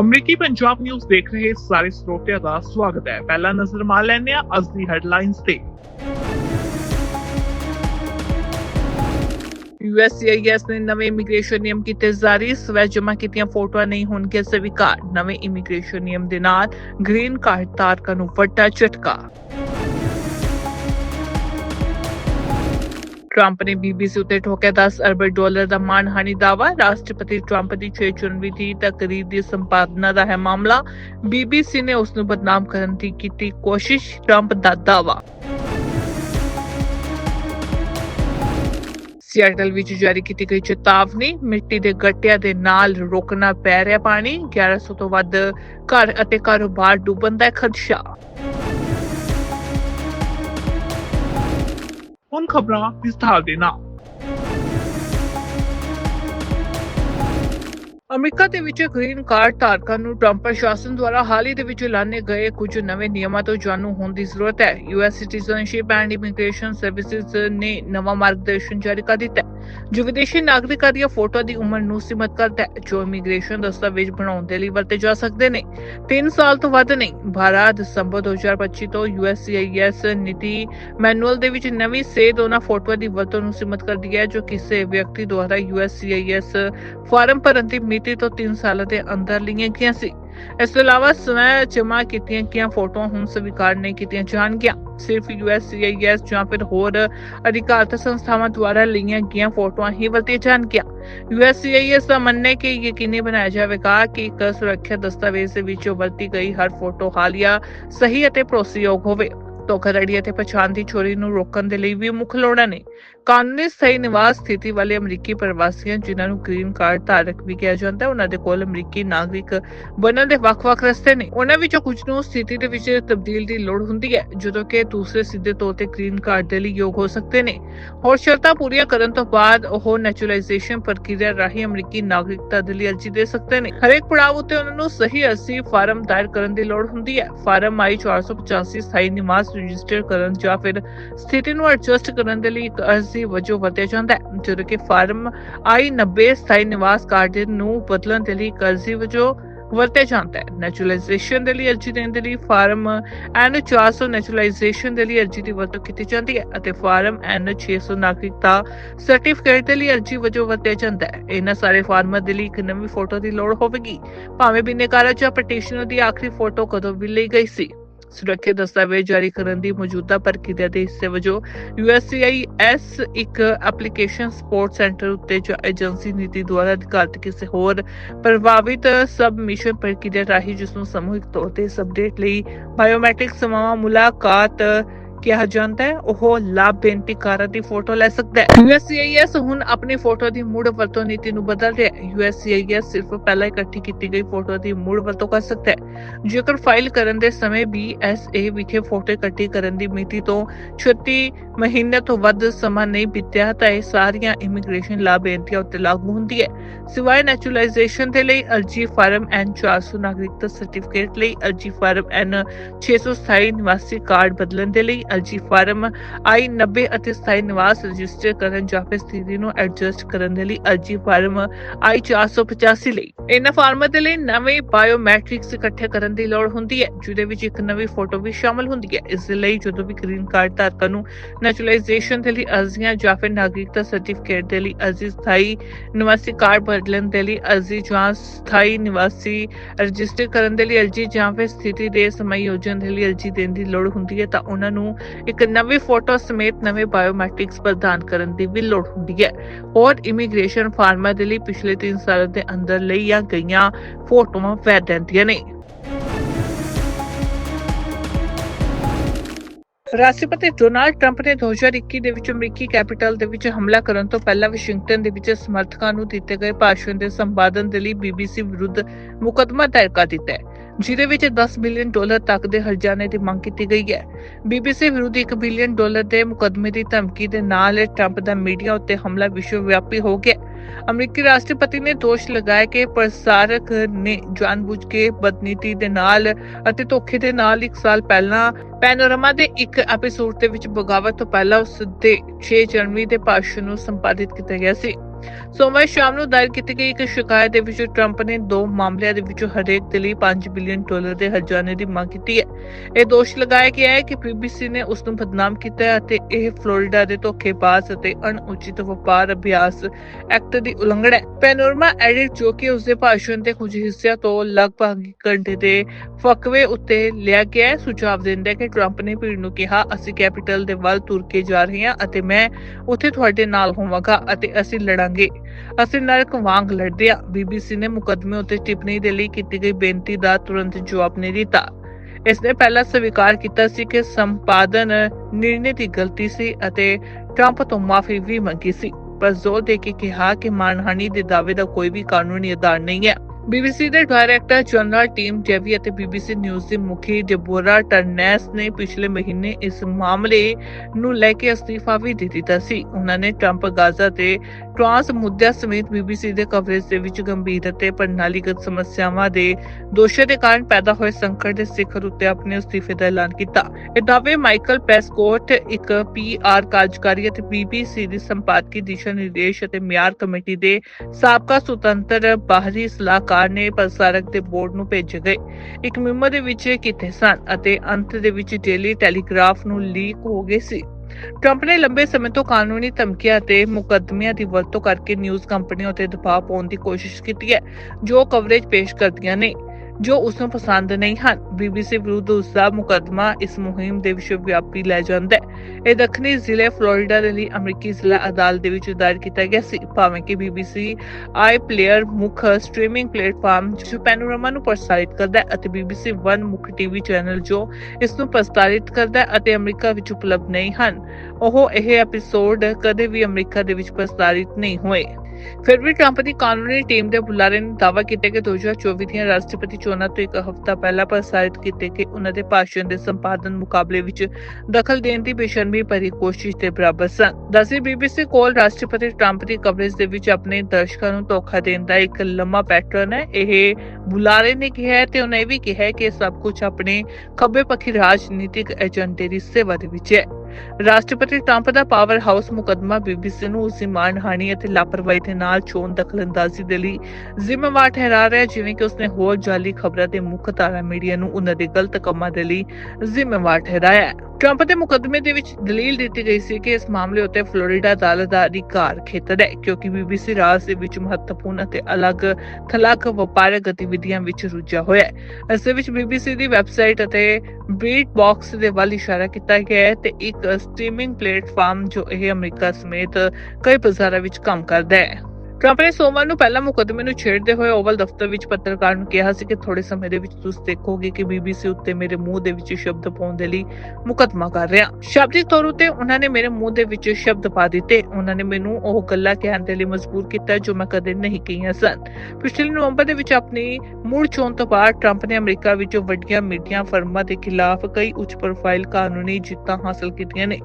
ਅਮਰੀਕੀ ਪੰਜਾਬ ਨਿਊਜ਼ ਦੇਖ ਰਹੇ ਸਾਰੇ ਸਰੋਤਿਆਂ ਦਾ ਸਵਾਗਤ ਹੈ। ਪਹਿਲਾ ਨਜ਼ਰ ਮਾਰ ਲੈਂਦੇ ਹਾਂ ਅੱਜ ਦੀ ਹੈਡਲਾਈਨਸ ਤੇ। ਯੂਐਸਸੀਆਈਐਸ ਨੇ ਨਵੇਂ ਇਮੀਗ੍ਰੇਸ਼ਨ ਨਿਯਮ ਕੀਤੇ ਜਾਰੀ। ਸਵੈ ਜਮ੍ਹਾਂ ਕੀਤੀਆਂ ਫੋਟੋਆਂ ਨਹੀਂ ਹੋਣਗੀਆਂ ਸਵੀਕਾਰ। ਨਵੇਂ ਇਮੀਗ੍ਰੇਸ਼ਨ ਨਿਯਮ ਦੇ ਨਾਲ ਗ੍ਰੀਨ ਕਾਰਡ ਧਾਰਕਾਂ ਨੂੰ ਵੱਡਾ ਝਟਕਾ। ਟਰੰਪ ਨੇ ਬੀਬੀਸੀ ਉੱਤੇ ਠੋਕਿਆ 10 ਅਰਬ ਡਾਲਰ ਦਾ ਮਾਨਹਾਨੀ ਦਾਅਵਾ। ਰਾਸ਼ਟਰਪਤੀ ਟਰੰਪ ਦੀ 6 ਜਨਵਰੀ ਦੀ ਤਕਰੀਰ ਦੀ ਸੰਪਾਦਨਾ ਦਾ ਹੈ ਮਾਮਲਾ। ਬੀਬੀਸੀ ਨੇ ਉਸ ਨੂੰ ਬਦਨਾਮ ਕਰਨ ਦੀ ਕੀਤੀ ਕੋਸ਼ਿਸ਼। ਟਰੰਪ ਦਾ ਦਾਅਵਾ। ਸੀਐਟਲ ਵਿੱਚ ਜਾਰੀ ਕੀਤੀ ਗਈ ਚੇਤਾਵਨੀ, ਮਿੱਟੀ ਦੇ ਗੱਟਿਆਂ ਦੇ ਨਾਲ ਰੋਕਣਾ ਪੈ ਰਿਹਾ ਪਾਣੀ। 1100 ਤੋਂ ਵੱਧ ਘਰ ਅਤੇ ਕਾਰੋਬਾਰ ਡੁੱਬਣ ਦਾ ਖਦਸ਼ਾ। ਹੁਣ ਖਬਰਾਂ ਵਿਸਥਾਰ ਦੇ ਨਾਲ। ਅਮਰੀਕਾ ਦੇ ਵਿੱਚ ਗ੍ਰੀਨ ਕਾਰਡ ਧਾਰਕਾਂ ਨੂੰ ਟਰੰਪ ਪ੍ਰਸ਼ਾਸਨ ਦੁਆਰਾ ਹਾਲ ਹੀ ਦੇ ਵਿੱਚ ਲਾਣੇ ਗਏ ਕੁਝ ਨਵੇਂ ਨਿਯਮਾਂ ਤੋਂ ਜਾਣੂ ਹੋਣ ਦੀ ਜ਼ਰੂਰਤ ਹੈ। US citizenship and immigration services ਨੇ ਨਵਾਂ ਮਾਰਗਦਰਸ਼ਨ ਜਾਰੀ ਕਰ ਦਿੱਤਾ ਹੈ। ਜੋ ਵਿਦੇਸ਼ੀ ਨਾਗਰਿਕਾਂ ਦੀਆਂ ਫੋਟੋ ਦੀ ਉਮਰ ਨੂੰ ਸੀਮਤ ਕਰਦਾ ਹੈ, ਜੋ ਇਮੀਗ੍ਰੇਸ਼ਨ ਦਸਤਾਵੇਜ਼ ਬਣਾਉਣ ਦੇ ਲਈ ਵਰਤੇ ਜਾ ਸਕਦੇ ਨੇ। 3 ਸਾਲ ਤੋਂ ਵੱਧ ਨਹੀਂ 12 ਦਸੰਬਰ 2025 ਤੋਂ ਯੂਐਸਸੀਆਈਐਸ ਨੀਤੀ ਮੈਨੂਅਲ ਦੇ ਵਿੱਚ ਨਵੀਂ ਸੇਧ ਉਹਨਾਂ ਫੋਟੋਆਂ ਦੀ ਵਰਤੋਂ ਨੂੰ ਸੀਮਤ ਕਰਦੀ ਹੈ, ਜੋ ਕਿਸੇ ਵਿਅਕਤੀ ਦੁਆਰਾ ਯੂਐਸਸੀਆਈਐਸ ਫਾਰਮ ਭਰਨ ਦੀ ਮਿਤੀ ਤੋਂ 3 ਸਾਲਾਂ ਦੇ ਅੰਦਰ ਲਈਆਂ ਗਈਆਂ ਸੀ। ਇਸ ਤੋਂ ਇਲਾਵਾ ਸਵੈ ਜਮ੍ਹਾਂ ਕੀਤੀਆਂ ਗਈਆਂ ਫੋਟੋਆਂ ਹੁਣ ਸਵੀਕਾਰ ਨਹੀਂ ਕੀਤੀਆਂ ਜਾਣਗੀਆਂ। ਸਿਰਫ ਯੂਐਸਸੀਆਈਐਸ ਜਾਂ ਫਿਰ ਹੋਰ ਅਧਿਕਾਰਤ ਸੰਸਥਾਵਾਂ ਦੁਆਰਾ ਲਈਆਂ ਗਈਆਂ ਫੋਟੋਆਂ ਹੀ ਵਰਤੀਆਂ ਜਾਣਗੀਆਂ। ਯੂਐਸਸੀਆਈਐਸ ਦਾ ਮੰਨਣਾ ਹੈ ਕਿ ਯਕੀਨੀ ਬਣਾਇਆ ਜਾਵੇਗਾ ਕਿ ਇੱਕ ਸੁਰੱਖਿਅਤ ਦਸਤਾਵੇਜ਼ ਦੇ ਵਿੱਚ ਵਰਤੀ ਗਈ ਹਰ ਫੋਟੋ ਹਾਲੀਆ ਸਹੀ ਅਤੇ ਭਰੋਸੇਯੋਗ ਹੋਵੇ। ਧੋਖਾਧੜੀ ਅਤੇ ਪਛਾਣ ਦੀ ਚੋਰੀ ਨੂੰ ਰੋਕਣ ਦੇ ਲਈ ਵੀ ਮੁੱਖ ਲੋੜਾਂ ਨੇ। ਕਾਨੂੰਨੀ ਸਥਾਈ ਨਿਵਾਸ ਸਥਿਤੀ ਵਾਲੇ ਅਮਰੀਕੀ ਪ੍ਰਵਾਸੀਆਂ, ਜਿਨ੍ਹਾਂ ਨੂੰ ਗ੍ਰੀਨ ਕਾਰਡ ਧਾਰਕ ਵੀ ਕਿਹਾ ਜਾਂਦਾ ਹੈ, ਉਹਨਾਂ ਦੇ ਕੋਲ ਅਮਰੀਕੀ ਨਾਗਰਿਕ ਬਣਨ ਦੇ ਵੱਖ-ਵੱਖ ਰਸਤੇ ਨੇ। ਉਹਨਾਂ ਵਿੱਚੋਂ ਕੁਝ ਨੂੰ ਸਥਿਤੀ ਦੇ ਵਿੱਚ ਤਬਦੀਲ ਦੀ ਲੋੜ ਹੁੰਦੀ ਹੈ, ਜਦੋਂ ਕਿ ਦੂਸਰੇ ਸਿੱਧੇ ਤੌਰ ਤੇ ਗ੍ਰੀਨ ਕਾਰਡ ਦੇ ਲਈ ਯੋਗ ਹੋ ਸਕਦੇ ਨੇ। ਹੋਰ ਸ਼ਰਤਾਂ ਪੂਰੀਆਂ ਕਰਨ ਤੋਂ ਬਾਅਦ ਉਹ ਨੈਚੁਰਲਾਈਜੇਸ਼ਨ ਪ੍ਰਕਿਰਿਆ ਰਾਹੀਂ ਅਮਰੀਕੀ ਨਾਗਰਿਕਤਾ ਦੇ ਲਈ ਅਰਜ਼ੀ ਦੇ ਸਕਦੇ ਨੇ। ਹਰੇਕ ਪੜਾਅ ਉੱਤੇ ਉਹਨਾਂ ਨੂੰ ਸਹੀ ਅਰਜ਼ੀ ਫਾਰਮ ਦਾਇਰ ਕਰਨ ਦੀ ਲੋੜ ਹੁੰਦੀ ਹੈ। ਫਾਰਮ ਆਈ 485 ਸਥਾਈ ਨਿਵਾਸ ਰਜਿਸਟਰ ਕਰਨ ਜਾਂ ਫਿਰ ਸਥਿਤੀ ਨੂੰ ਐਡਜਸਟ ਕਰਨ ਦੇ ਲਈ ਇੱਕ ਅਰਜ਼ੀ ਵਜੋਂ ਵਰਤਿਆ ਜਾਂਦਾ ਹੈ, ਜਦੋਂ ਕਿ ਫਾਰਮ ਆਈ 90 ਸਥਾਈ ਨਿਵਾਸ ਕਾਰਡ ਨੂੰ ਬਦਲਣ ਦੇ ਲਈ ਇੱਕ ਵਜੋਂ ਵਰਤਿਆ ਜਾਂਦਾ ਹੈ। ਨੈਚੁਰਲਾਈਜੇਸ਼ਨ ਦੇ ਲਈ ਅਰਜ਼ੀ ਦੇਣ ਦੇ ਲਈ ਫਾਰਮ ਐਨ 400 ਨੈਚੁਰਲਾਈਜੇਸ਼ਨ ਦੇ ਲਈ ਅਰਜ਼ੀ ਦੀ ਵਰਤੋਂ ਕੀਤੀ ਜਾਂਦੀ ਹੈ ਅਤੇ ਫਾਰਮ ਐਨ 600 ਨਾਗਰਿਕਤਾ ਸਰਟੀਫਿਕੇਟ ਦੇ ਲਈ ਅਰਜ਼ੀ ਵਜੋਂ ਵਰਤਿਆ ਜਾਂਦਾ ਹੈ। ਇਹਨਾਂ ਸਾਰੇ ਫਾਰਮਾਂ ਦੇ ਲਈ ਇੱਕ ਨਵੀਂ ਫੋਟੋ ਦੀ ਲੋੜ ਹੋਵੇਗੀ। ਭਾਵੇਂ ਬਿਨੇਕਾਰਾਂ ਜਾਂ ਪਟੀਸ਼ਨਰ ਦੀ ਆਖਰੀ ਫੋਟੋ ਕਦੋਂ ਵੀ ਲਈ ਗਈ ਸੀ। ਸੁਰੱਖਿਅਤ ਦਸਤਾਵੇਜ਼ ਜਾਰੀ ਕਰਨ ਦੀ ਮੌਜੂਦਾ ਪ੍ਰਕਿਰਿਆ ਦੇ ਹਿੱਸੇ ਵਜੋਂ USCIS ਇੱਕ ਐਪਲੀਕੇਸ਼ਨ ਸਪੋਰਟ ਸੈਂਟਰ ਉੱਤੇ ਜਾਂ ਏਜੰਸੀ ਨੀਤੀ ਦੁਆਰਾ ਅਧਿਕਾਰਤ ਕਿਸੇ ਹੋਰ ਪ੍ਰਭਾਵਿਤ ਸਬਮਿਸ਼ਨ ਪ੍ਰਕਿਰਿਆ ਰਾਹੀਂ ਜਿਸ ਨੂੰ ਸਮੂਹਿਕ ਤੌਰ ਤੇ ਇਸ ਲਈ ਬਾਇਓਮੈਟ੍ਰਿਕ ਸਮਾਂ ਮੁਲਾਕਾਤ ਕਿਹਾ ਜਾਂਦਾ ਹੈ, ਉਹ ਲਾਭ ਬੇਨਤੀਕਾਰਾਂ ਦੀ ਫੋਟੋ ਲੈ ਸਕਦਾ ਹੈ। USCIS ਹੁਣ ਆਪਣੀ ਫੋਟੋ ਦੀ ਮੁੜ ਵਰਤੋਂ ਨੀਤੀ ਨੂੰ ਬਦਲ ਰਿਹਾ ਹੈ। USCIS ਸਿਰਫ ਪਹਿਲਾਂ ਇਕੱਠੀ ਕੀਤੀ ਗਈ ਫੋਟੋ ਦੀ ਮੁੜ ਵਰਤੋਂ ਕਰ ਸਕਦਾ ਹੈ। ਜੇਕਰ ਫਾਈਲ ਕਰਨ ਦੇ ਸਮੇਂ BSA ਵਿਖੇ ਫੋਟੋ ਇਕੱਠੀ ਕਰਨ ਦੀ ਮਿਤੀ ਤੋਂ 36 ਮਹੀਨੇ ਤੋਂ ਵੱਧ ਸਮਾਂ ਨਹੀਂ ਬੀਤਿਆ, ਤਾਂ ਇਹ ਸਾਰੀਆਂ ਇਮੀਗ੍ਰੇਸ਼ਨ ਲਾਭ ਬੇਨਤੀਆਂ ਉੱਤੇ ਲਾਗੂ ਹੁੰਦੀ ਹੈ। ਸਿਵਾਏ ਨੈਚੁਰਲਾਈਜੇਸ਼ਨ ਦੇ ਲਈ ਅਰਜੀ ਫਾਰਮ N400 ਨਾਗਰਿਕਤਾ ਸਰਟੀਫਿਕੇਟ ਲਈ ਅਰਜੀ ਫਾਰਮ N 600 ਨਿਵਾਸੀ ਕਾਰਡ ਬਦਲਣ ਦੇ ਲਈ ਅਰਜੀ ਫਾਰਮ I90 ਅਤੇ ਸਥਾਈ ਨਿਵਾਸ ਰਜਿਸਟਰ ਕਰਨ ਜਾਂ ਫਿਰ ਸਥਿਤੀ ਨੂੰ ਐਡਜਸਟ ਕਰਨ ਦੇ ਲਈ ਅਰਜੀ ਫਾਰਮ I485 ਲਈ। ਇਹਨਾਂ ਫਾਰਮਾਂ ਦੇ ਲਈ ਨਵੇਂ ਬਾਇਓਮੈਟ੍ਰਿਕਸ ਇਕੱਠੇ ਕਰਨ ਦੀ ਲੋੜ ਹੁੰਦੀ ਹੈ, ਜਿਹਦੇ ਵਿੱਚ ਇੱਕ ਨਵੀਂ ਫੋਟੋ ਵੀ ਸ਼ਾਮਲ ਹੁੰਦੀ ਹੈ। ਇਸ ਲਈ ਜਦੋਂ ਵੀ ਗ੍ਰੀਨ ਕਾਰਡ ਧਾਰਕਾਂ ਨੂੰ ਨੈਚੁਰਲਾਈਜੇਸ਼ਨ ਦੇ ਲਈ ਅਰਜ਼ੀਆਂ ਜਾਂ ਫਿਰ ਨਾਗਰਿਕਤਾ ਸਰਟੀਫਿਕੇਟ ਦੇ ਲਈ ਅਰਜ਼ੀ ਸਥਾਈ ਨਿਵਾਸੀ ਕਾਰਡ ਬਦਲਣ ਦੇ ਲਈ ਅਰਜ਼ੀ ਜਾਂ ਸਥਾਈ ਨਿਵਾਸੀ ਰਜਿਸਟਰ ਕਰਨ ਦੇ ਲਈ ਅਰਜ਼ੀ ਜਾਂ ਫਿਰ ਸਥਿਤੀ ਦੇ ਸਮਾਯੋਜਨ ਦੇ ਲਈ ਅਰਜ਼ੀ ਦੇਣ ਦੀ ਲੋੜ ਹੁੰਦੀ ਹੈ, ਤਾਂ ਉਹਨਾਂ ਨੂੰ ਇੱਕ ਨਵੀਂ ਫੋਟੋ ਸਮੇਤ ਨਵੇਂ ਬਾਇਓਮੈਟ੍ਰਿਕਸ ਪ੍ਰਦਾਨ ਕਰਨ ਦੀ ਵੀ ਲੋੜ ਹੁੰਦੀ ਹੈ। ਹੋਰ ਇਮੀਗ੍ਰੇਸ਼ਨ ਫਾਰਮਾਂ ਦੇ ਲਈ ਪਿਛਲੇ 3 ਸਾਲਾਂ ਦੇ ਅੰਦਰ ਲਈਆਂ ਗਈਆਂ ਫੋਟੋਆਂ ਵੈਧ ਰਹਿੰਦੀਆਂ ਨੇ। ਰਾਸ਼ਟਰਪਤੀ ਡੋਨਾਲਡ ਟਰੰਪ ਨੇ 2021 ਦੇ ਵਿੱਚ ਅਮਰੀਕੀ ਕੈਪੀਟਲ ਦੇ ਵਿੱਚ ਹਮਲਾ ਕਰਨ ਤੋਂ ਪਹਿਲਾਂ ਵਾਸ਼ਿੰਗਟਨ ਦੇ ਵਿੱਚ ਸਮਰਥਕਾਂ ਨੂੰ ਦਿੱਤੇ ਗਏ ਭਾਸ਼ਣ ਦੇ ਸੰਪਾਦਨ ਦੇ ਲਈ ਬੀਬੀਸੀ ਵਿਰੁੱਧ ਮੁਕਦਮਾ ਦਾਇਰ ਕਰ ਦਿੱਤਾ ਹੈ। ਜਿਹਦੇ ਵਿੱਚ 10 ਬਿਲੀਅਨ ਡਾਲਰ ਤੱਕ ਦੇ ਹਰਜਾਨੇ ਦੀ ਮੰਗ ਕੀਤੀ ਗਈ ਹੈ। ਬੀਬੀਸੀ ਵਿਰੁੱਧ 1 ਬਿਲੀਅਨ ਡਾਲਰ ਦੇ ਮੁਕੱਦਮੇ ਦੀ ਧਮਕੀ ਦੇ ਨਾਲ ਟਰੰਪ ਦਾ ਮੀਡੀਆ ਉੱਤੇ ਹਮਲਾ ਵਿਸ਼ਵ ਵਿਆਪੀ ਹੋ ਗਿਆ। ਅਮਰੀਕੀ ਰਾਸ਼ਟਰਪਤੀ ਨੇ ਦੋਸ਼ ਲਗਾਇਆ ਕਿ ਪ੍ਰਸਾਰਕ ਨੇ ਜਾਣਬੁੱਝ ਕੇ ਬਦਨੀਤੀ ਦੇ ਨਾਲ ਅਤੇ ਧੋਖੇ ਦੇ ਨਾਲ ਇੱਕ ਸਾਲ ਪਹਿਲਾਂ ਪੈਨੋਰਮਾ ਦੇ ਇੱਕ ਐਪੀਸੋਡ ਦੇ ਵਿੱਚ ਬਗਾਵਤ ਤੋਂ ਪਹਿਲਾਂ ਉਸ ਦੇ 6 ਜਨਵਰੀ ਦੇ ਭਾਸ਼ਣ ਨੂੰ ਸੰਪਾਦਿਤ ਕੀਤਾ ਗਿਆ ਸੀ। ਸੋਮਵਾਰ ਸ਼ਾਮ ਨੂੰ ਦਾਇਰ ਕੀਤੀ ਗਈ ਇੱਕ ਸ਼ਿਕਾਇਤ ਦੇ ਵਿੱਚ ਟਰੰਪ ਨੇ ਦੋ ਮਾਮਲਿਆਂ ਦੇ ਵਿੱਚੋਂ ਹਰੇਕ ਦੇ ਲਈ 5 ਬਿਲੀਅਨ ਡਾਲਰ ਦੇ ਹਰਜਾਨੇ ਦੀ ਮੰਗ ਕੀਤੀ ਹੈ। ਇਹ ਦੋਸ਼ ਲਗਾਇਆ ਗਿਆ ਹੈ ਕਿ BBC ਨੇ ਉਸ ਨੂੰ ਬਦਨਾਮ ਕੀਤਾ ਹੈ ਅਤੇ ਇਹ ਫਲੋਰੀਡਾ ਦੇ ਧੋਖੇਬਾਜ਼ ਅਤੇ ਅਣਉਚਿਤ ਵਪਾਰ ਅਭਿਆਸ ਐਕਟ ਦੀ ਉਲੰਘਣਾ ਹੈ। ਪੈਨੋਰਮਾ ਐਡਿਟ ਜੋ ਕਿ ਉਸ ਦੇ ਭਾਸ਼ਣ ਦੇ ਕੁਝ ਹਿੱਸਿਆਂ ਤੋਂ ਲਗਭਗ ਘੰਟੇ ਦੇ ਫਕਵੇ ਉੱਤੇ ਲਿਆ ਗਿਆ ਹੈ। ਸੁਝਾਅ ਦਿੰਦਾ ਹੈ ਕਿ ਟਰੰਪ ਨੇ ਭੀੜ ਨੂੰ ਕਿਹਾ, ਅਸੀਂ ਕੈਪੀਟਲ ਦੇ ਵੱਲ ਤੁਰ ਕੇ ਜਾ ਰਹੇ ਹਾਂ ਅਤੇ ਮੈਂ ਉੱਥੇ ਤੁਹਾਡੇ ਨਾਲ ਹੋਵਾਂਗਾ ਅਤੇ ਅਸੀਂ ਲੜਾਂਗੇ। ਅਸੀਂ ਨਰਕ ਵਾਂਗ ਲੜਦੇ ਹਾਂ। ਬੀਬੀਸੀ ਨੇ ਮੁਕੱਦਮੇ ਉੱਤੇ ਟਿੱਪਣੀ ਦੇ ਲਈ ਕੀਤੀ ਗਈ ਬੇਨਤੀ ਦਾ ਤੁਰੰਤ ਜਵਾਬ ਨਹੀਂ ਦਿੱਤਾ। ਇਸ ਨੇ ਪਹਿਲਾਂ ਸਵੀਕਾਰ ਕੀਤਾ ਸੀ ਕਿ ਸੰਪਾਦਨ ਨਿਰਣੇ ਦੀ ਗਲਤੀ ਸੀ ਅਤੇ ਟਰੰਪ ਤੋਂ ਮਾਫੀ ਵੀ ਮੰਗੀ ਸੀ। ਪਰ ਜ਼ੋਰ ਦੇ ਕੇ ਕਿਹਾ ਕਿ ਮਾਨਹਾਨੀ ਦੇ ਦਾਅਵੇ ਦਾ ਕੋਈ ਵੀ ਕਾਨੂੰਨੀ ਆਧਾਰ ਨਹੀਂ ਹੈ। BBC ਦੇ ਡਾਇਰੈਕਟਰ ਜਨਰਲ ਟੀਮ ਜੈਵੀ ਅਤੇ BBC ਨਿਊਜ਼ ਦੀ ਮੁਖੀ ਡਿਬੋਰਾ ਟਰਨੈਸ ਨੇ ਪਿਛਲੇ ਮਹੀਨੇ ਇਸ ਮਾਮਲੇ ਨੂੰ ਲੈ ਕੇ ਅਸਤੀਫਾ ਵੀ ਦੇ ਦਿੱਤਾ ਸੀ। ਉਹਨਾਂ ਨੇ ਟਰੰਪ ਗਾਜ਼ਾ ਤੇ ਟਰਾਂਸ ਮੁੱਦਿਆਂ ਸਮੇਤ BBC ਦੇ ਕਵਰੇਜ ਦੇ ਵਿੱਚ ਗੰਭੀਰ ਅਤੇ ਪ੍ਰਣਾਲੀਗਤ ਸਮੱਸਿਆਵਾਂ ਦੇ ਦੋਸ਼ਾਂ ਦੇ ਕਾਰਨ ਪੈਦਾ ਹੋਏ ਸੰਕਟ ਦੇ ਸਿਖਰ ਉੱਤੇ ਆਪਣੇ ਅਸਤੀਫੇ ਦਾ ਐਲਾਨ ਕੀਤਾ। ਇਹ ਦਾਅਵੇ ਮਾਈਕਲ ਪੈਸਕੋਟ, ਇੱਕ ਪੀਆਰ ਕਾਰਜਕਾਰੀ ਅਤੇ BBC ਦੀ ਸੰਪਾਦਕੀ, ਦਿਸ਼ਾ ਨਿਰਦੇਸ਼ ਅਤੇ ਮਿਆਰ ਕਮੇਟੀ ਦੇ ਸਾਬਕਾ ਸੁਤੰਤਰ ਬਾਹਰੀ ਸਲਾਹਕਾਰ ਨੇ ਪ੍ਰਸਾਰਕ ਦੇ ਬੋਰਡ ਨੂੰ ਭੇਜੇ ਗਏ। ਇੱਕ ਮਿਮੋ ਦੇ ਵਿੱਚ ਕੀਤੇ ਸਨ ਅਤੇ ਅੰਤ ਦੇ ਵਿੱਚ ਡੇਲੀ ਟੈਲੀਗ੍ਰਾਫ ਨੂੰ ਲੀਕ ਹੋ ਗਏ ਸੀ। ਟਰੰਪ ਨੇ ਲੰਬੇ ਸਮੇਂ ਤੋਂ ਕਾਨੂੰਨੀ ਧਮਕੀਆਂ ਤੇ ਮੁਕੱਦਮਿਆਂ ਦੀ ਵਰਤੋਂ ਕਰਕੇ ਨਿਊਜ਼ ਕੰਪਨੀਆਂ ਉੱਤੇ ਦਬਾਅ ਪਾਉਣ ਦੀ ਕੋਸ਼ਿਸ਼ ਕੀਤੀ ਹੈ, ਜੋ ਕਵਰੇਜ ਪੇਸ਼ ਕਰਦੀਆਂ ਨੇ, ਜੋ ਉਸ ਨੂੰ ਪਸੰਦ ਨਹੀਂ ਹਨ। BBC ਵਿਰੁੱਧ ਉਸ ਦਾ ਮੁਕੱਦਮਾ ਇਸ ਮੁਹਿੰਮ ਦੇ ਵਿਸ਼ਵ ਵਿਆਪੀ ਲੈ ਜਾਂਦਾ ਹੈ। ਇਹ ਦੱਖਣੀ ਜ਼ਿਲ੍ਹੇ ਫਲੋਰੀਡਾ ਦੇ ਲਈ ਅਮਰੀਕੀ ਜ਼ਿਲ੍ਹਾ ਅਦਾਲਤ ਦੇ ਵਿੱਚ ਦਾਇਰ ਕੀਤਾ ਗਿਆ ਸੀ। ਭਾਵੇਂ ਕਿ BBC ਆਈ ਪਲੇਅਰ ਮੁੱਖ ਸਟ੍ਰੀਮਿੰਗ ਪਲੇਟਫਾਰਮ ਜੋ ਪੈਨੋਰਾਮਾ ਨੂੰ ਪ੍ਰਸਾਰਿਤ ਕਰਦਾ ਹੈ ਅਤੇ BBC 1 ਮੁੱਖ ਟੀਵੀ ਚੈਨਲ ਜੋ ਇਸ ਨੂੰ ਪ੍ਰਸਾਰਿਤ ਕਰਦਾ ਹੈ ਅਤੇ ਅਮਰੀਕਾ ਵਿੱਚ ਉਪਲਬਧ ਨਹੀਂ ਹਨ। ਉਹ ਇਹ ਐਪੀਸੋਡ ਕਦੇ ਵੀ ਅਮਰੀਕਾ ਦੇ ਵਿੱਚ ਪ੍ਰਸਾਰਿਤ ਨਹੀਂ ਹੋਏ। ਫਿਰ ਵੀ ਟਰੰਪ ਦੀ ਕਾਨੂੰਨੀ ਟੀਮ ਦੇ ਬੁਲਾਰੇ ਨੇ ਦਾਅਵਾ ਕੀਤਾ ਕਿ 2024 ਦੀਆਂ ਰਾਸ਼ਟਰਪਤੀ ਚੋਣਾਂ ਤੋਂ ਇੱਕ ਹਫ਼ਤਾ ਪਹਿਲਾਂ ਪ੍ਰਸਾਰਿਤ ਕੀਤੇ ਗਏ ਉਹਨਾਂ ਦੇ ਭਾਸ਼ਣ ਦੇ ਸੰਪਾਦਨ ਮੁਕਾਬਲੇ ਵਿੱਚ ਦਖਲ ਦੇਣ ਦੀ ਬੇਸ਼ਰਮੀ ਭਰੀ ਕੋਸ਼ਿਸ਼ ਦੇ ਬਰਾਬਰ ਸਨ। ਦਸੀ BBC ਕੋਲ ਰਾਸ਼ਟਰਪਤੀ ਟਰੰਪ ਦੀ ਕਵਰੇਜ ਦੇ ਵਿੱਚ ਆਪਣੇ ਦਰਸ਼ਕਾਂ ਨੂੰ ਧੋਖਾ ਦੇਣ ਦਾ ਇੱਕ ਲੰਮਾ ਪੈਟਰਨ ਹੈ। ਇਹ ਬੁਲਾਰੇ ਨੇ ਕਿਹਾ ਤੇ ਉਹਨੇ ਇਹ ਵੀ ਕਿਹਾ ਕਿ ਸਭ ਕੁਝ ਆਪਣੇ ਖੱਬੇ ਪੱਖੀ ਰਾਜਨੀਤਿਕ ਏਜੰਡੇ ਦੀ ਸੇਵਾ ਦੇ ਵਿੱਚ ਹੈ। ਰਾਸ਼ਟਰਪਤੀ ਟਰੰਪ ਦਾ ਪਾਵਰ ਹਾਊਸ ਮੁਕੱਦਮਾ BBC ਨੂੰ ਉਸ ਦੀ ਮਾਨਹਾਨੀ ਅਤੇ ਲਾਪਰਵਾਹੀ ਦੇ ਨਾਲ ਚੋਣ ਦਖਲਅੰਦਾਜ਼ੀ ਦੇ ਲਈ ਜ਼ਿੰਮੇਵਾਰ ਠਹਿਰਾ ਰਿਹਾ ਜਿਵੇਂ ਕਿ ਉਸਨੇ ਹੋਰ ਜਾਲੀ ਖਬਰਾਂ ਦੇ ਮੁੱਖ ਧਾਰਾ ਮੀਡੀਆ ਨੂੰ ਉਹਨਾਂ ਦੇ ਗਲਤ ਕੰਮਾਂ ਦੇ ਲਈ ਜ਼ਿੰਮੇਵਾਰ ਠਹਿਰਾਇਆ ਹੈ। ਟਰੰਪ ਦੇ ਮੁਕੱਦਮੇ ਦੇ ਵਿੱਚ ਦਲੀਲ ਦਿੱਤੀ ਗਈ ਸੀ ਕਿ ਇਸ ਮਾਮਲੇ ਉੱਤੇ ਫਲੋਰੀਡਾ ਅਦਾਲਤ ਦਾ ਅਧਿਕਾਰ ਖੇਤਰ ਹੈ ਕਿਉਂਕਿ BBC ਰਾਜ ਦੇ ਵਿੱਚ ਮਹੱਤਵਪੂਰਨ ਅਤੇ ਅਲੱਗ ਥਲੱਗ ਵਪਾਰਕ ਗਤੀਵਿਧੀਆਂ ਵਿੱਚ ਰੁੱਝਾ ਹੋਇਆ ਹੈ। ਇਸ ਦੇ ਵਿੱਚ BBC ਦੀ ਵੈਬਸਾਈਟ ਅਤੇ ਬੀਟ ਬਾਕਸ ਦੇ ਵੱਲ ਇਸ਼ਾਰਾ ਕੀਤਾ ਗਿਆ ਹੈ ਤੇ ਇੱਕ ਸਟ੍ਰੀਮਿੰਗ ਪਲੇਟਫਾਰਮ ਜੋ ਇਹ ਅਮਰੀਕਾ ਸਮੇਤ ਕਈ ਬਾਜ਼ਾਰਾਂ ਵਿੱਚ ਕੰਮ ਕਰਦਾ ਹੈ। ਟਰੰਪ ਨੇ ਸੋਮਵਾਰ ਨੂੰ ਪਹਿਲਾ ਮੁਕਦਮੇ ਨੂੰ ਛੇੜਦੇ ਹੋਏ ਓਵਲ ਦਫ਼ਤਰ ਵਿੱਚ ਪੱਤਰਕਾਰ ਨੂੰ ਕਿਹਾ ਸੀ ਕਿ ਥੋੜੇ ਸਮੇਂ ਦੇ ਵਿੱਚ ਤੁਸੀਂ ਦੇਖੋਗੇ ਕਿ BBC ਉੱਤੇ ਮੇਰੇ ਮੂੰਹ ਦੇ ਵਿੱਚ ਸ਼ਬਦ ਪਾਉਣ ਦੇ ਲਈ ਮੁਕੱਦਮਾ ਕਰ ਰਿਹਾ। ਸ਼ਾਬਦਿਕ ਤੌਰ ਉਤੇ ਉਹਨਾਂ ਨੇ ਮੇਰੇ ਮੂੰਹ ਦੇ ਵਿੱਚ ਸ਼ਬਦ ਪਾ ਦਿੱਤੇ। ਉਹਨਾਂ ਨੇ ਮੈਨੂੰ ਉਹ ਗੱਲਾਂ ਕਹਿਣ ਦੇ ਲਈ ਮਜਬੂਰ ਕੀਤਾ ਜੋ ਮੈਂ ਕਦੇ ਨਹੀਂ ਕਹੀਆਂ ਸਨ। ਪਿਛਲੇ ਨਵੰਬਰ ਦੇ ਵਿੱਚ ਆਪਣੀ ਮੁੜ ਚੋਣ ਤੋਂ ਬਾਅਦ ਟਰੰਪ ਨੇ ਅਮਰੀਕਾ ਵਿੱਚ ਵੱਡੀਆਂ ਮੀਡੀਆ ਫਰਮਾਂ ਦੇ ਖਿਲਾਫ ਕਈ ਉੱਚ ਪ੍ਰੋਫਾਈਲ ਕਾਨੂੰਨੀ ਜਿੱਤਾਂ ਹਾਸਲ ਕੀਤੀਆਂ ਨੇ।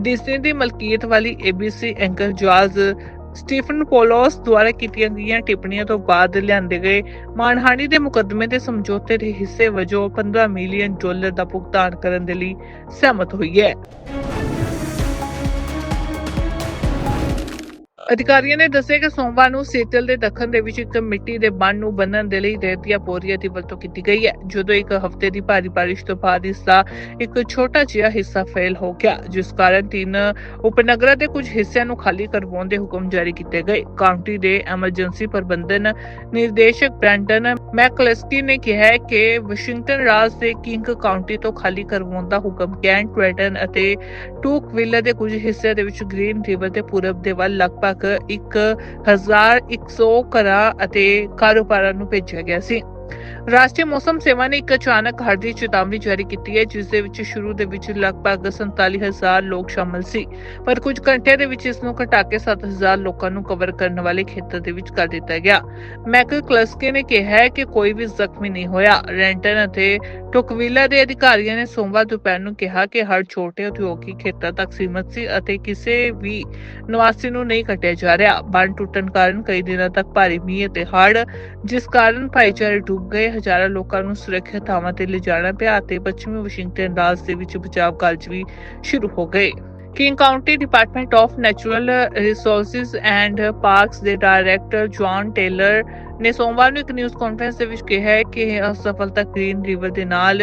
ਡਿਜ਼ਨੀ ਦੀ ਮਲਕੀਅਤ ਵਾਲੀ ABC anchor George Stephanopoulos ਦੁਆਰਾ ਕੀਤੀਆਂ ਗਈਆਂ ਟਿੱਪਣੀਆਂ ਤੋਂ ਬਾਅਦ ਲਿਆਂਦੇ ਗਏ ਮਾਨਹਾਨੀ ਦੇ ਮੁਕੱਦਮੇ ਦੇ ਸਮਝੌਤੇ ਦੇ ਹਿੱਸੇ ਵਜੋਂ 15 ਮਿਲੀਅਨ ਡਾਲਰ ਦਾ ਭੁਗਤਾਨ ਕਰਨ ਦੇ ਲਈ ਸਹਿਮਤ ਹੋਈ ਹੈ। ਅਧਿਕਾਰੀਆਂ ਨੇ ਦੱਸਿਆ ਕਿ ਸੋਮਵਾਰ ਨੂੰ ਸੇਤਲ ਦੇ ਦੱਖਣ ਦੇ ਵਿੱਚ ਇੱਕ ਮਿੱਟੀ ਦੇ ਬੰਨ ਨੂੰ ਬੰਨਣ ਦੇ ਲਈ ਰੇਤ ਦੀਆਂ ਦੀ ਵਰਤੋਂ ਕੀਤੀ ਗਈ ਹੈ, ਜਦੋਂ ਇੱਕ ਹਫ਼ਤੇ ਦੀ ਭਾਰੀ ਬਾਰਿਸ਼ ਤੋਂ ਬਾਅਦ ਇਸ ਦਾ ਇੱਕ ਛੋਟਾ ਜਿਹਾ ਹਿੱਸਾ ਫੇਲ ਹੋ ਗਿਆ, ਜਿਸ ਕਾਰਨ ਤਿੰਨ ਉਪਨਗਰਾਂ ਦੇ ਕੁਝ ਹਿੱਸਿਆਂ ਨੂੰ ਖਾਲੀ ਕਰਵਾਉਣ ਦੇ ਹੁਕਮ ਜਾਰੀ ਕੀਤੇ ਗਏ। ਕਾਉਂਟੀ ਦੇ ਐਮਰਜੈਂਸੀ ਪ੍ਰਬੰਧਨ ਨਿਰਦੇਸ਼ਕ ਬ੍ਰੈਂਟਨ ਮੈਕਲਸਕੀ ਨੇ ਕਿਹਾ ਹੈ ਕਿ ਵਾਸ਼ਿੰਗਟਨ ਰਾਜ ਦੇ ਕਿੰਗ ਕਾਉਂਟੀ ਤੋਂ ਖਾਲੀ ਕਰਵਾਉਣ ਦਾ ਹੁਕਮ ਕੈਂਟ ਟ੍ਰੈਟਨ ਅਤੇ ਟੂਕ ਦੇ ਕੁਝ ਹਿੱਸਿਆਂ ਦੇ ਵਿੱਚ ਗ੍ਰੀਨ ਰਿਵਰ ਦੇ ਪੂਰਬ ਦੇ ਵੱਲ ਲਗਭਗ 1100 ਘਰਾਂ ਅਤੇ ਕਾਰੋਬਾਰਾਂ ਨੂੰ ਭੇਜਿਆ ਗਿਆ ਸੀ। ਰਾਸ਼ਟਰੀ ਮੌਸਮ ਸੇਵਾ ਨੇ ਇੱਕ ਅਚਾਨਕ ਹੜ੍ਹ ਦੀ ਚੇਤਾਵਨੀ ਜਾਰੀ ਕੀਤੀ ਹੈ, ਜਿਸ ਦੇ ਵਿੱਚ ਸ਼ੁਰੂ ਦੇ ਵਿੱਚ ਲਗਭਗ 47000 ਲੋਕ ਸ਼ਾਮਲ ਸੀ, ਪਰ ਕੁਝ ਘੰਟਿਆਂ ਦੇ ਵਿੱਚ ਇਸ ਨੂੰ ਘਟਾ ਕੇ 7000 ਲੋਕਾਂ ਨੂੰ ਕਵਰ ਕਰਨ ਵਾਲੇ ਖੇਤਰ ਦੇ ਵਿੱਚ ਕਰ ਦਿੱਤਾ ਗਿਆ। ਮੈਕਲ ਕਲਸਕੇ ਨੇ ਕਿਹਾ ਹੈ ਕਿ ਕੋਈ ਵੀ ਜ਼ਖਮੀ ਨਹੀਂ ਹੋਇਆ। ਰੈਂਟਨ ਅਤੇ ਟੁਕਵਿਲਾ ਦੇ ਅਧਿਕਾਰੀਆਂ ਨੇ ਸੋਮਵਾਰ ਦੁਪਹਿਰ ਨੂੰ ਕਿਹਾ ਕਿ ਹੜ੍ਹ ਛੋਟੇ ਉਦਯੋਗਿਕ ਖੇਤਰ ਤੱਕ ਸੀਮਤ ਸੀ ਅਤੇ ਕਿਸੇ ਵੀ ਨਿਵਾਸੀ ਨੂੰ ਨਹੀਂ ਕੱਟਿਆ ਜਾ ਰਿਹਾ। ਬੰਨ ਟੁੱਟਣ ਕਾਰਨ ਕਈ ਦਿਨਾਂ ਤੱਕ ਭਾਰੀ ਮੀਂਹ ਅਤੇ ਹੜ੍ਹ, ਜਿਸ ਕਾਰਨ ਭਾਈਚਾਰੇ ਡੁੱਬ ਗਏ। ਹਜ਼ਾਰਾਂ ਲੋਕਾਂ ਨੂੰ ਸੁਰੱਖਿਅਤ ਥਾਵਾਂ ਤੇ ਲਿਜਾਣਾ ਪਿਆ ਅਤੇ ਪੱਛਮੀ ਵਾਸ਼ਿੰਗਟਨ ਰਾਜ ਦੇ ਵਿੱਚ ਬਚਾਅ ਕਾਰਜ ਵੀ ਸ਼ੁਰੂ ਹੋ ਗਏ। King County department of natural resources and parks ਦੇ ਡਾਇਰੈਕਟਰ ਜੌਨ ਟੇਲਰ ਨੇ ਸੋਮਵਾਰ ਨੂੰ ਇੱਕ ਨਿਊਜ਼ ਕਾਨਫਰੰਸ ਦੇ ਵਿੱਚ ਕਿਹਾ ਹੈ ਕਿ ਇਹ ਅਸਫਲਤਾ ਗ੍ਰੀਨ ਰਿਵਰ ਦੇ ਨਾਲ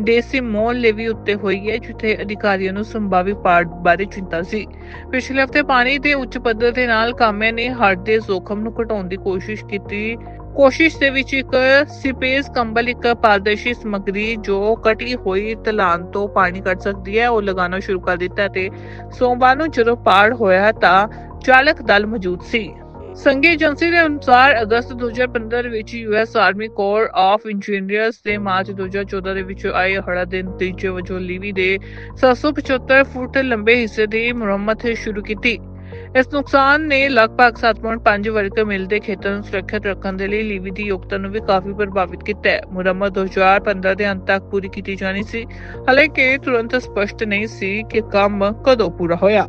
ਡੇਸੀ ਮੋਲ ਲੇਵੀ ਉੱਤੇ ਹੋਈ ਹੈ, ਜਿੱਥੇ ਅਧਿਕਾਰੀਆਂ ਨੂੰ ਸੰਭਾਵੀ ਪਾੜ ਬਾਰੇ ਚਿੰਤਾ ਸੀ। ਪਿਛਲੇ ਹਫ਼ਤੇ ਪਾਣੀ ਦੇ ਉੱਚ ਪੱਧਰ ਦੇ ਨਾਲ ਕਾਮਿਆਂ ਨੇ ਹੜ੍ਹ ਦੇ ਜ਼ੋਖਮ ਨੂੰ ਘਟਾਉਣ ਦੀ ਕੋਸ਼ਿਸ਼ ਕੀਤੀ। ਕੋਸ਼ਿਸ਼ ਦੇ ਵਿੱਚ ਇੱਕ ਸਿਪੇਸ ਕੰਬਲ, ਇੱਕ ਪਾਰਦਰਸ਼ੀ ਸਮੱਗਰੀ ਜੋ ਕਟੀ ਹੋਈ ਢਲਾਨ ਤੋਂ ਪਾਣੀ ਕੱਢ ਸਕਦੀ ਹੈ, ਉਹ ਲਗਾਉਣਾ ਸ਼ੁਰੂ ਕਰ ਦਿੱਤਾ ਤੇ ਸੋਮਵਾਰ ਨੂੰ ਜਦੋਂ ਪਾੜ ਹੋਇਆ ਤਾਂ ਚਾਲਕ ਦਲ ਮੌਜੂਦ ਸੀ। ਸੰਘੀ ਏਜੰਸੀ ਦੇ ਅਨੁਸਾਰ ਅਗਸਤ 2015 ਵਿੱਚ US Army Corps of Engineers ਦੇ ਮਾਰਚ 2014 ਦੇ ਵਿੱਚ ਆਏ ਹੜਾ ਦੇ ਨਤੀਜੇ ਵਜੋਂ ਲੀਵੀ ਦੇ 775 ਫੁੱਟ ਲੰਬੇ ਹਿੱਸੇ ਦੀ ਮੁਰੰਮਤ ਸ਼ੁਰੂ ਕੀਤੀ। ਇਸ ਨੁਕਸਾਨ ਨੇ ਲਗਭਗ 7.5 ਵਰਗ ਮੀਲ ਦੇ ਖੇਤਰ ਨੂੰ ਸੁਰੱਖਿਅਤ ਰੱਖਣ ਦੇ ਲਈ ਲੀਵੀ ਦੀ ਯੋਗਤਾ ਨੂੰ ਵੀ ਕਾਫੀ ਪ੍ਰਭਾਵਿਤ ਕੀਤਾ ਹੈ। ਮੁਰੰਮਤ 2015 ਦੇ ਅੰਤ ਤੱਕ ਪੂਰੀ ਕੀਤੀ ਜਾਣੀ ਸੀ। ਹਾਲਾਂਕਿ ਤੁਰੰਤ ਸਪਸ਼ਟ ਨਹੀਂ ਸੀ ਕਿ ਕੰਮ ਕਦੋਂ ਪੂਰਾ ਹੋਇਆ।